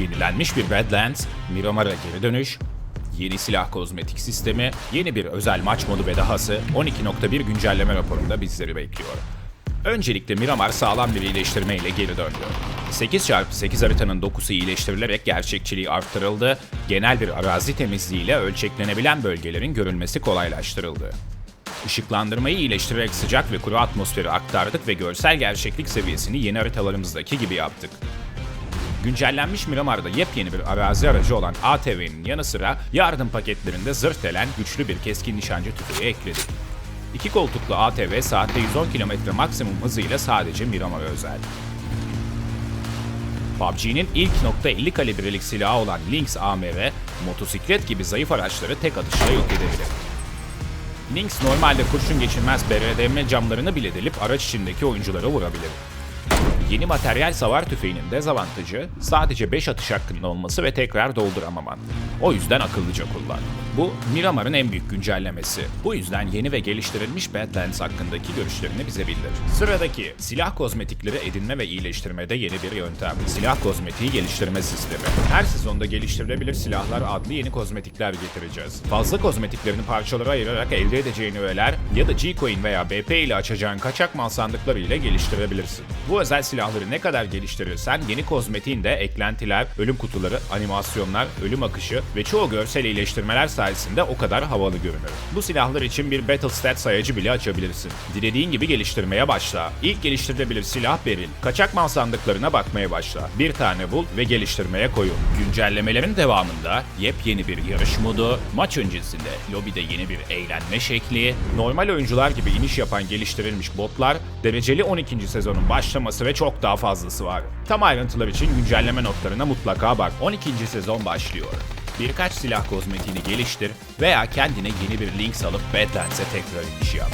Yenilenmiş bir Badlands, Miramar'a geri dönüş, yeni silah kozmetik sistemi, yeni bir özel maç modu ve dahası 12.1 güncelleme raporunda bizleri bekliyor. Öncelikle Miramar sağlam bir iyileştirme ile geri döndü. 8x8 haritanın dokusu iyileştirilerek gerçekçiliği arttırıldı, genel bir arazi temizliğiyle ölçeklenebilen bölgelerin görülmesi kolaylaştırıldı. Işıklandırmayı iyileştirerek sıcak ve kuru atmosferi aktardık ve görsel gerçeklik seviyesini yeni haritalarımızdaki gibi yaptık. Güncellenmiş Miramar'da yepyeni bir arazi aracı olan ATV'nin yanı sıra yardım paketlerinde zırh delen güçlü bir keskin nişancı tüfeği ekledik. İki koltuklu ATV saatte 110 km maksimum hızıyla sadece Miramar'a özel. PUBG'nin ilk .50 kalibrelik silahı olan Lynx AMR, motosiklet gibi zayıf araçları tek atışla yok edebilir. Lynx normalde kurşun geçirmez BRDM camlarını bile delip araç içindeki oyunculara vurabilir. Yeni materyal savar tüfeğinin dezavantajı sadece 5 atış hakkında olması ve tekrar dolduramaman. O yüzden akıllıca kullan. Bu Miramar'ın en büyük güncellemesi. Bu yüzden yeni ve geliştirilmiş Badlands hakkındaki görüşlerini bize bildir. Sıradaki silah kozmetikleri edinme ve iyileştirmede yeni bir yöntem. Silah kozmetiği geliştirme sistemi. Her sezonda geliştirilebilir silahlar adlı yeni kozmetikler getireceğiz. Fazla kozmetiklerini parçalara ayırarak elde edeceğin öğeler ya da G-Coin veya BP ile açacağın kaçak mal sandıkları ile geliştirebilirsin. Bu özel silahları ne kadar geliştirirsen yeni kozmetiğin de eklentiler, ölüm kutuları, animasyonlar, ölüm akışı ve çoğu görsel iyileştirmeler sayesinde o kadar havalı görünür. Bu silahlar için bir Battle Stat sayacı bile açabilirsin. Dilediğin gibi geliştirmeye başla. İlk geliştirilebilir silah beril. Kaçak mal sandıklarına bakmaya başla. Bir tane bul ve geliştirmeye koyun. Güncellemelerin devamında yepyeni bir yarış modu, maç öncesinde lobide yeni bir eğlenme şekli, normal oyuncular gibi iniş yapan geliştirilmiş botlar, dereceli 12. sezonun başlaması ve çok daha fazlası var. Tam ayrıntılar için güncelleme notlarına mutlaka bak. 12. sezon başlıyor. Birkaç silah kozmetiğini geliştir veya kendine yeni bir Lynx alıp Badlands'e tekrar iniş yap.